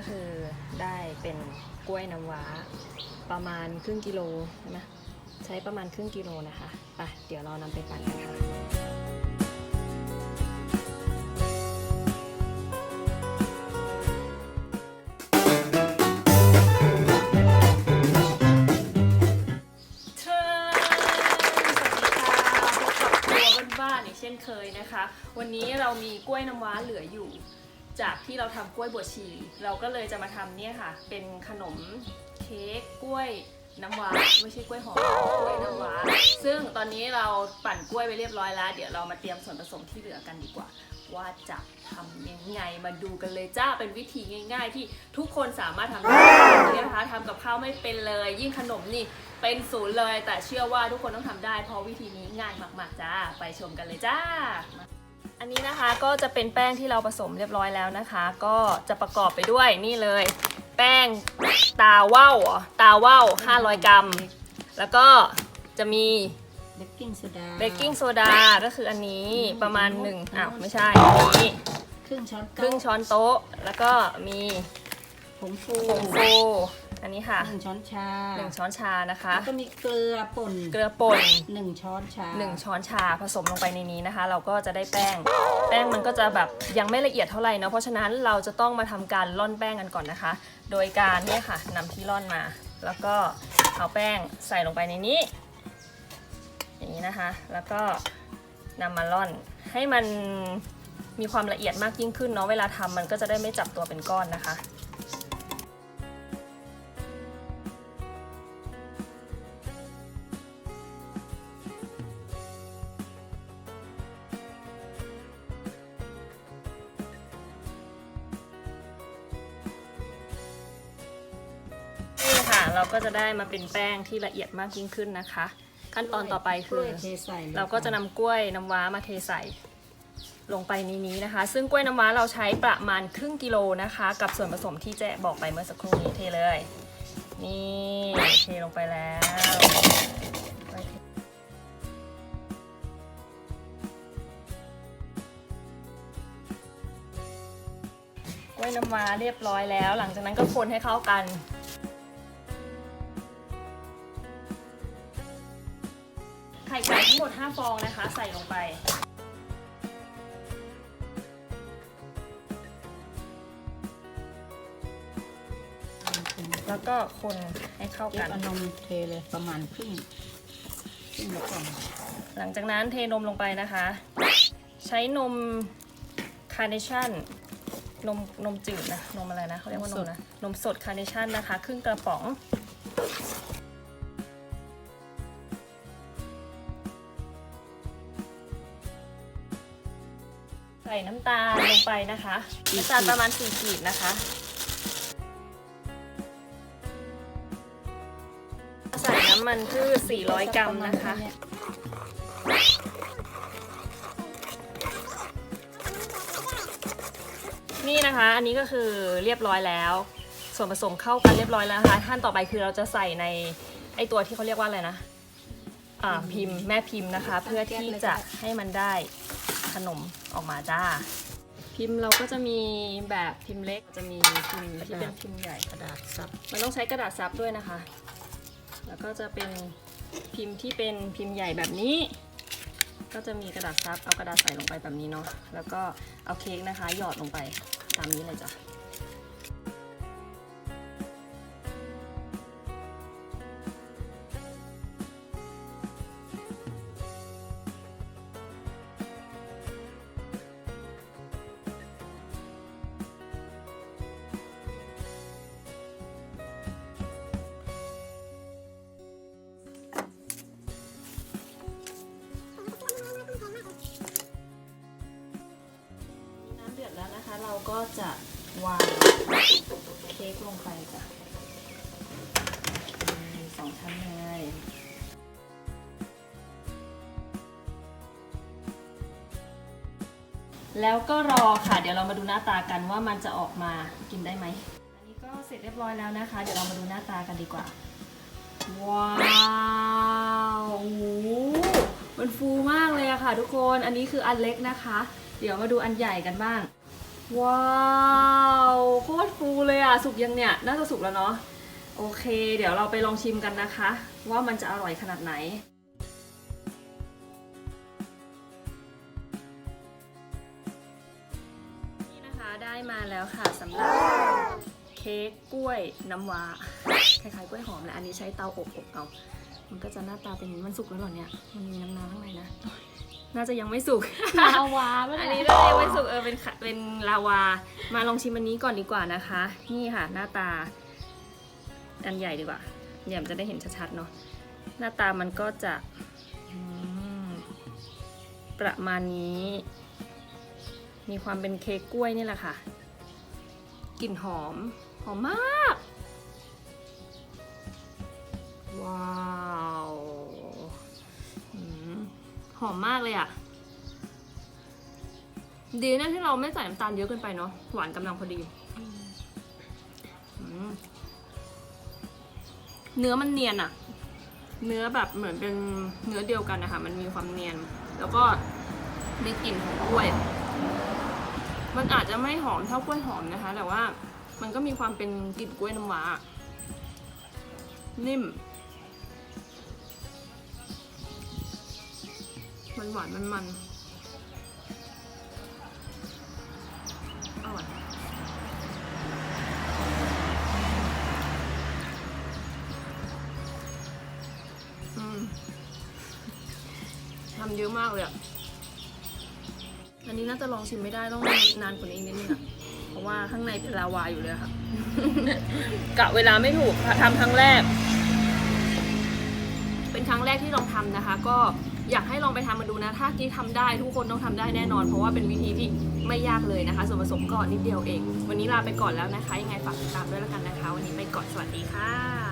ก็คือได้เป็นกล้วยน้ำว้าประมาณครึ่งกิโลใช่ไหมใช้ประมาณครึ่งกิโลนะคะไปเดี๋ยวเรานำไปปั่นกันค่ะเชิญค่ะพบกับครัวบ้านๆอีกเช่นเคยนะคะ วันนี้เรามีกล้วยน้ำว้าเหลืออยู่ จากที่เราทำกล้วยบวชชี เราก็เลยจะมาทำเนี่ยค่ะ เป็นขนมเค้กกล้วยน้ำว้าไม่ใช่กล้วยหอมกล้วยน้ำว้าซึ่งตอนนี้เราปั่นกล้วยไปเรียบร้อยแล้ว เดี๋ยวเรามาเตรียมส่วนผสมที่เหลือกันดีกว่า ว่าจะทำยังไงมาดูกันเลยจ้าเป็นวิธีง่าย ๆ ที่ทุกคนสามารถทำได้เนี่ยนะคะทำกับข้าวไม่เป็นเลย ยิ่งขนมนี่เป็นศูนย์เลย แต่เชื่อว่าทุกคนต้องทำได้ เพราะวิธีนี้ง่ายมากๆจ้าไปชมกันเลยจ้า อันนี้นะคะก็จะเป็นแป้งที่เราผสมเรียบร้อยแล้วนะคะ ก็จะประกอบไปด้วยนี่เลย แป้งตาว่าวเหรอตาว่าว500 กรัม แล้วก็จะมีเบกกิ้งโซดาเบกกิ้งโซดาก็คืออันนี้ประมาณหนึ่งอ้าวไม่ใช่อันนี้ครึ่งช้อนครึ่งช้อนโต๊ะแล้วก็มีผงฟูผงฟู อันนี้ค่ะหนึ่งช้อนชาหนึ่งช้อนชานะคะแล้วก็มีเกลือป่นเกลือป่นหนึ่งช้อนชาหนึ่งช้อนชาผสมลงไปในนี้นะคะ เราก็จะได้แป้ง แป้งมันก็จะแบบยังไม่ละเอียดเท่าไหร่เนาะเพราะฉะนั้นเราจะต้องมาทำการร่อนแป้งกันก่อนนะคะ โดยการเนี่ยค่ะนำที่ร่อนมา แล้วก็เอาแป้งใส่ลงไปในนี้ อย่างนี้นะคะ แล้วก็นำมาร่อนให้มันมีความละเอียดมากยิ่งขึ้นเนาะเวลาทำมันก็จะได้ไม่จับตัวเป็นก้อนนะคะ เราก็จะได้มาเป็นแป้งที่ละเอียดมากยิ่งขึ้นนะคะ ขั้นตอนต่อไปคืกล้อวยเทใส่ลยเราก็จะนำกล้วยน้ำว้ามาเทใส่ลงไปในนี้นะคะ ซึ่งกล้วยน้ำว้าเราใช้ประมาณครึ่งกิโลนะคะ กับส่วนผสมที่เจ๊บอกไปเมื่อสักครู่นี้เทเลย นี่เทลงไปแล้วไปเทกล้วยน้ำว้าเรียบร้อยแล้ว หลังจากนั้นก็คนให้เข้ากัน ไข่ไก่ทั้งหมด 5 ฟองนะคะ ใส่ลงไป แล้วก็คนให้เข้าเดี๋ยกันเอานมเทเลยประมาณครึ่งครึ่งละกล่องหลังจากนั้นเทนมลงไปนะคะ ใช้นมคาร์เนชั่นนมนมจืดนะ นมอะไรนะเขาเรียกว่านมนะ นมสดคาร์เนชั่นนะคะ ครึ่งกระป๋อง น้ำตาลลงไปนะคะน้ำตาลประมาณ4กีบนะคะใส่น้ำมันพืช400 กรัมนะคะ นี่นะคะ อันนี้ก็คือเรียบร้อยแล้ว ส่วนผสมเข้ากันเรียบร้อยแล้วนะคะขั้นต่อไปคือเราจะใส่ในไอตัวที่เขาเรียกว่าอะไรนะ อ่าพิมพ์แม่พิมพ์นะคะ เพื่อที่จะให้มันได้ ขนมออกมาจ้า พิมพ์เราก็จะมีแบบพิมพ์เล็กจะมีพิมพ์ที่เป็นพิมพ์ใหญ่กระดาษซับมันต้องใช้กระดาษซับด้วยนะคะ แล้วก็จะเป็นพิมพ์ที่เป็นพิมพ์ใหญ่แบบนี้ ก็จะมีกระดาษซับเอากระดาษใส่ลงไปแบบนี้เนาะแล้วก็เอาเค้กนะคะ หยอดลงไปตามนี้เลยจ้ะ น้ำเดือดแล้วนะคะ เราก็จะวางเค้กลงไปจ้ะสองชั้นเลยแล้วก็รอค่ะ เดี๋ยวเรามาดูหน้าตากันว่ามันจะออกมากินได้ไหม อันนี้ก็เสร็จเรียบร้อยแล้วนะคะ เดี๋ยวเรามาดูหน้าตากันดีกว่า ว้าวโอ้โหมันฟูมากเลยอะค่ะ ทุกคน อันนี้คืออันเล็กนะคะ เดี๋ยวมาดูอันใหญ่กันบ้าง ว้าวโคตรฟูเลยอะ สุกยังเนี่ย น่าจะสุกแล้วเนาะ โอเค เดี๋ยวเราไปลองชิมกันนะคะ ว่ามันจะอร่อยขนาดไหนนี่นะคะได้มาแล้วค่ะสำหรับเค้กกล้วยน้ำว้าคล้ายๆกล้วยหอมแหละอันนี้ใช้เตาอบอบเอา มันก็จะหน้าตาเป็นอย่างนี้มันสุกแล้วเหรอเนี่ย มันมีน้ำน้ำข้างในนะ น่าจะยังไม่สุก ลาวาไม่อันได้นี้เรายังไม่สุกเออเป็นขะเป็นลาวา มาลองชิมอันนี้ก่อนดีกว่านะคะ นี่ค่ะ หน้าตา อันใหญ่ดีกว่าเดี๋ยวมันจะได้เห็นชัดๆเนาะ หน้าตามันก็จะอืมประมาณนี้ มีความเป็นเค้กกล้วยนี่แหละค่ะ กลิ่นหอม หอมมาก ว้าว หอมมากเลยอะดีนะที่เราไม่ใส่น้ำตาลเยอะเกินไปเนาะ หวานกำลังพอดีอืมเนื้อมันเนียนอะเนื้อแบบเหมือนเป็นเนื้อเดียวกันนะคะ มันมีความเนียน แล้วก็มีกลิ่นของกล้วย มันอาจจะไม่หอมเท่ากล้วยหอมนะคะ แต่ว่ามันก็มีความเป็นกลิ่นกล้วยน้ำว้า นิ่ม มันหวานมันมันอร่อยอืมทำเยอะมากเลยอะ อันนี้น่าจะลองชิมไม่ได้ต้องนานกว่านี้นิดนึงอะ เพราะว่าข้างในเป็นลาวาอยู่เลยอะค่ะ กะเวลาไม่ถูกค่ะทำครั้งแรก เป็นครั้งแรกที่ลองทำนะคะ ก็ อยากให้ลองไปทำมาดูนะ ถ้าที่ทำได้ทุกคนต้องทำได้แน่นอน เพราะว่าเป็นวิธีที่ไม่ยากเลยนะคะ ส่วนผสมก็นิดเดียวเอง วันนี้ลาไปก่อนแล้วนะคะ ยังไงฝากติดตามด้วยแล้วกันนะคะ วันนี้ไปก่อนสวัสดีค่ะ